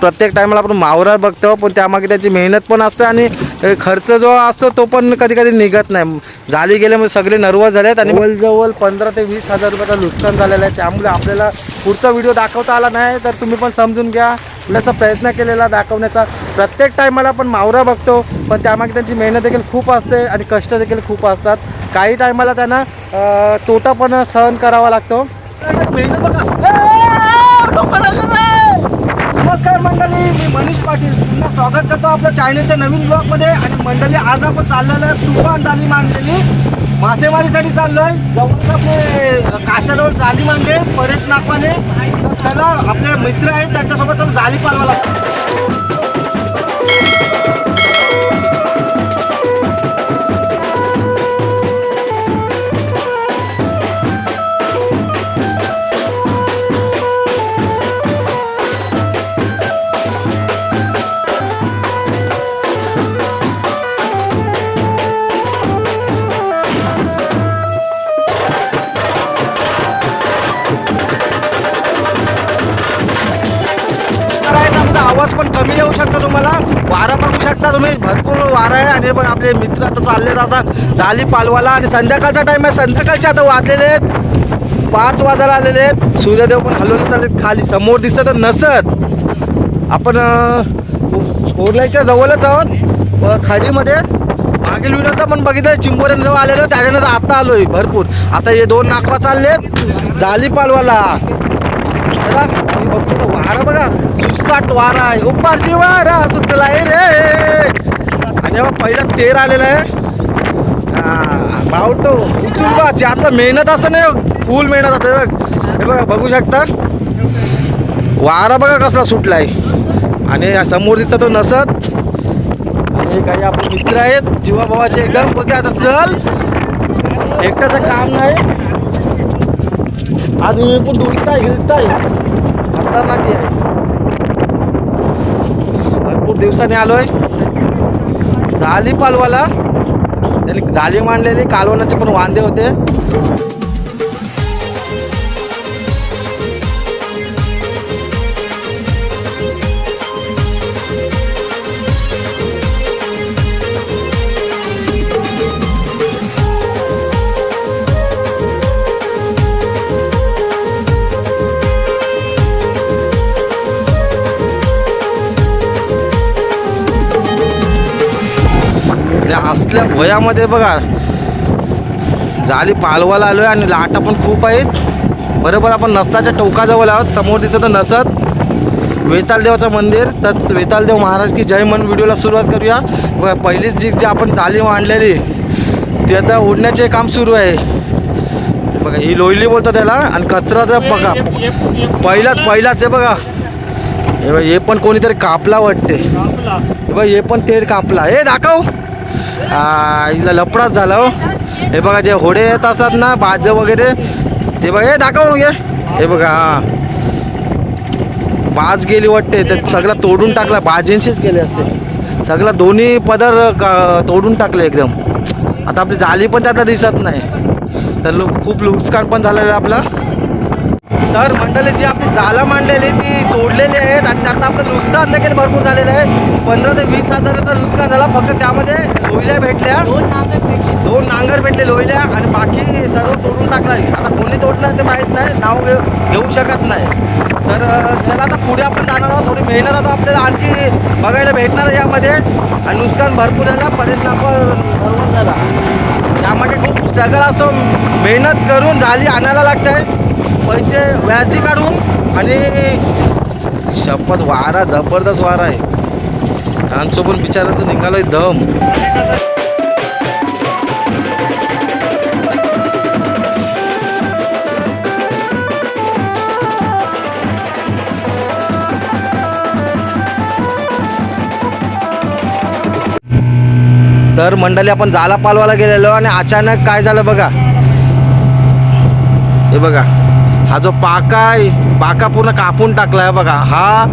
प्रत्येक टायमाला आपण मावरा बघतो पण त्यामागे त्याची मेहनत पण असते आणि खर्च जो असतो तो पण कधी कधी निघत नाही. झाली गेल्यामुळे सगळे नर्वस झाले आहेत आणि जवळ पंधरा ते वीस हजार रुपयाचं नुकसान झालेलं आहे. त्यामुळे आपल्याला पुढचा व्हिडिओ दाखवता आला नाही तर तुम्ही पण समजून घ्या. आपल्याचा प्रयत्न केलेला दाखवण्याचा प्रत्येक टायमाला आपण मावरा बघतो पण त्यामागे त्यांची मेहनत देखील खूप असते आणि कष्ट देखील खूप असतात. काही टायमाला त्यांना तोटा पण सहन करावा लागतो. मेहनत बघा ए, डोंगर आलेलं आहे. नमस्कार मंडळी मी मनीष पाटील पुन्हा स्वागत करतो आपल्या चायनीच्या नवीन ब्लॉगमध्ये. आणि मंडळी आज आपण चाललेलं आहे तुफान जाली मांडलेली. मासेमारीसाठी चाललोय. जवळच आपले काशाजवळ जाली मांडले परेश नागवाने चला आपले मित्र आहेत त्यांच्यासोबत चला जाली पालवा लागतो भरपूर आहे आणि पण आपले मित्र आता चालले आता झाली पालवाला आणि संध्याकाळचा टाईम आहे. संध्याकाळचे आता वाजलेले आहेत. पाच वाजायला आलेले आहेत. सूर्यदेव पण हलवले चालले खाली. समोर दिसतं तर नसत. आपण ओरलाईच्या जवळच आहोत. खाडीमध्ये मागील व्हिडिओला पण बघितलं चिंबोऱ्यानं जवळ आलेलो त्याच्यानंतर आता आलोय भरपूर. आता हे दोन नाकवा चाललेत. झाली पालवाला. बघतो वारा बघा. सुसाट वारा आहे. उपारची वारा सुटला आहे रे. तेव्हा पहिला तेर आलेला आहे. बावटो. उचलू बा जे आता मेहनत असतं नाही फुल मेहनत असते. बघ हे बघा बघू शकता. वारा बघा कसला सुटलाय. आणि समोर दिसता तो नसत. आणि काही आपले मित्र आहेत. जीवाभावाचे एकदम बोलते आता चल. एकट्याचं काम नाही. आज मी पण दुलताय हिलताय. खतरनाक आहे. भरपूर दिवसांनी आलोय. झाली पालवाला. त्यांनी झाली मांडलेली कालवणाचे पण वांदे होते. या भोयामध्ये वयामध्ये बघा. झाली पालवाला आलोय आणि लाटा पण खूप आहेत. बरोबर आपण नसताच्या टोकाजवळ आहोत. समोर दिसत नसत. वेतालदेवाचं मंदिर. तर वेतालदेव महाराज की जय मन व्हिडिओला सुरुवात करूया. पहिलीच जी जी आपण जाली मांडलेली ती आता ओढण्याचे काम सुरू आहे. बघा ही लोयली बोलतात त्याला आणि कचरा तर बघा. पहिलाच पहिलाच आहे बघा. हे पण कोणीतरी कापला वाटते. बघा हे पण तेल कापला. हे दाखव. आ, लपडाच झाला हो. हे बघा जे होडे येत असतात ना बाज वगैरे ते बघा हे दाखव घे हे. बघा हा. बाज गेली वाटते तर सगळं तोडून टाकला बाजींशीच गेले असते. सगळं दोन्ही पदर क- तोडून टाकले एकदम. आता आपली झाली पण त्यात दिसत नाही. तर खूप नुकसान पण झालेलं आपलं. तर मंडळी जी आपली जालं मांडलेली ती तोडलेली आहेत आणि आता आपलं नुकसान देखील भरपूर झालेलं आहे. पंधरा ते वीस हजाराचं नुकसान झालं फक्त त्यामध्ये लोयल्या भेटल्या. दोन नांगर भेटले. लोयल्या आणि बाकी सर्व तोडून टाकला आता कोणी तोडलं ते माहीत नाही नाव घेऊ शकत नाही. तर चला आता पुढे आपण जाणार आहोत. थोडी मेहनत आता आपल्याला आणखी बघायला भेटणार आहे यामध्ये. आणि नुकसान भरपूर झालं परेश नापर भरपूर झाला. त्यामध्ये खूप स्ट्रगल असतो. मेहनत करून झाली आणायला लागते पैसे व्याजी काढून आणि शपथ वारा जबरदस्त वारा आहे. आमचं पण बिचाराचं निघालंय दम. तर मंडळी आपण जाला पालवायला गेलेलो आणि अचानक काय झालं बघा. हे बघा. हा जो पाका आहे पाका पूर्ण कापून टाकलाय बघा. हा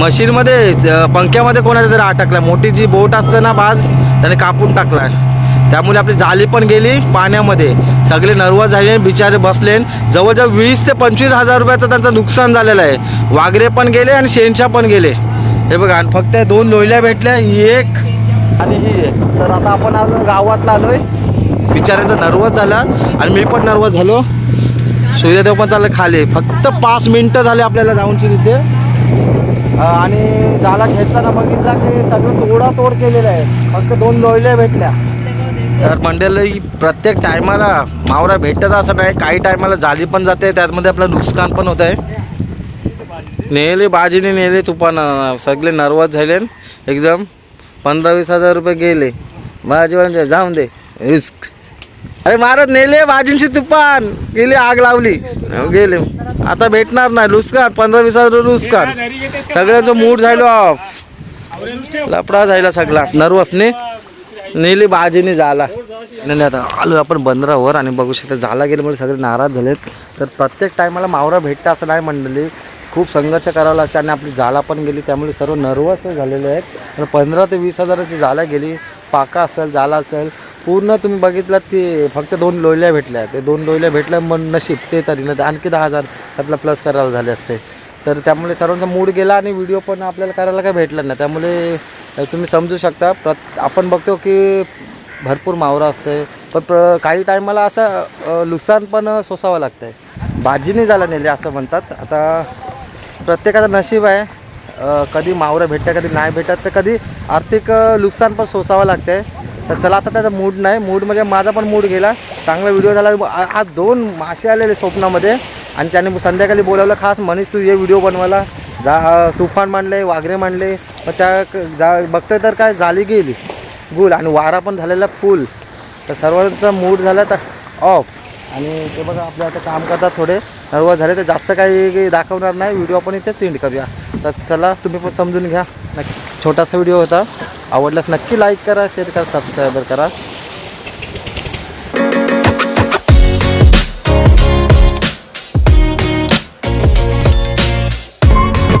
मशीनमध्ये पंख्यामध्ये कोणाचा तरी अटकलाय मोठी जी बोट असते ना बाज त्याने कापून टाकलाय त्यामुळे आपली जाली पण गेली पाण्यामध्ये. सगळे नर्वस झाले बिचारे बसले. जवळजवळ वीस ते पंचवीस हजार रुपयाचं त्यांचं नुकसान झालेलं आहे. वाघरे पण गेले आणि शेणच्या पण गेले. हे बघा आणि फक्त दोन लोयल्या भेटल्या ही एक आणि ही एक. तर आता आपण आलो गावातला आलोय. बिचाऱ्यांचा नर्वस झाला आणि मी पण नर्वस झालो. सूर्यदेव पण चाललं खाली फक्त पाच मिनिटं झाले आपल्याला जाऊनची तिथे. आणि झाला घेताना बघितला की सगळं तोडा तोड केलेलं आहे. फक्त दोन लोयल्या भेटल्या. तर मंडळी प्रत्येक टायमाला मावरा भेटत असं नाही काही टायमाला झाली पण जाते. त्यामध्ये आपलं नुकसान पण होत आहे. नेले बाजीने नेले तुपान सगळे नर्वस झाले. एकदम पंधरा वीस हजार रुपये गेले. बाजी म्हणजे जाऊन दे. रिस्क. अरे महाराज नेले भाजींची तुपान गेली आग लावली. गेले. आता भेटणार नाही. लुस्कान पंधरा वीस हजार लुस्कान. सगळ्याचं सगळ्यांचं मूड झालो ऑफ लपडा झाला सगळा. नर्वसने नेली भाजीने झाला नाही नाही, आता आलो आपण बंदरावर आणि बघू शकता झाला गेल्यामुळे सगळे नाराज झालेत. तर प्रत्येक टायमाला मावरा भेटतं असं नाही मंडळी खूप संघर्ष करावा लागतो आणि आपली जाला पण गेली. त्यामुळे सर्व नर्वस झालेले आहेत. पंधरा ते वीस हजाराची जाला गेली. पाका असेल झाला असेल पूर्ण तुम्ही बघितलात की फक्त दोन लोयल्या भेटल्या. ते दोन लोयल्या भेटल्या मग नशीब ते तरी नाही आणखी दहा हजार आपला प्लस करायला झाले असते. तर त्यामुळे सर्वांचा मूड गेला आणि व्हिडिओ पण आपल्याला करायला काही भेटला नाही. त्यामुळे तुम्ही समजू शकता. प्रत आपण बघतो की भरपूर मावरा असते. पण प्र काही टायमाला असं नुकसान पण सोसावं लागतं आहे बाजीने झालं नेली असं म्हणतात. आता प्रत्येकाचं नशीब आहे. कधी मावरं भेटतं कधी नाही भेटत तर कधी आर्थिक नुकसान पण सोसावं लागतं तर चला आता त्याचा मूड नाही. मूड म्हणजे माझा पण मूड गेला. चांगला व्हिडिओ झाला. आज दोन मासे आलेले स्वप्नामध्ये. आणि त्याने संध्याकाळी बोलावलं खास मनीष तू ये व्हिडिओ बनवायला. जा तुफान मांडले वाघरे मांडले. मग त्या क- जा बघतोय तर काय झाली गेली. गुल. आणि वारा पण झालेला फुल. तर सर्वांचा मूड झाला तर ऑफ आणि ते बघा आपल्या आता काम करतात थोडे. सर्व झाले तर जास्त काही दाखवणार नाही. व्हिडिओ आपण इथे सेंड करूया. तर चला तुम्ही पण समजून घ्या. नक्की. छोटासा व्हिडिओ होता. आवडल्यास नक्की लाईक करा शेअर करा सबस्क्राईबर करा.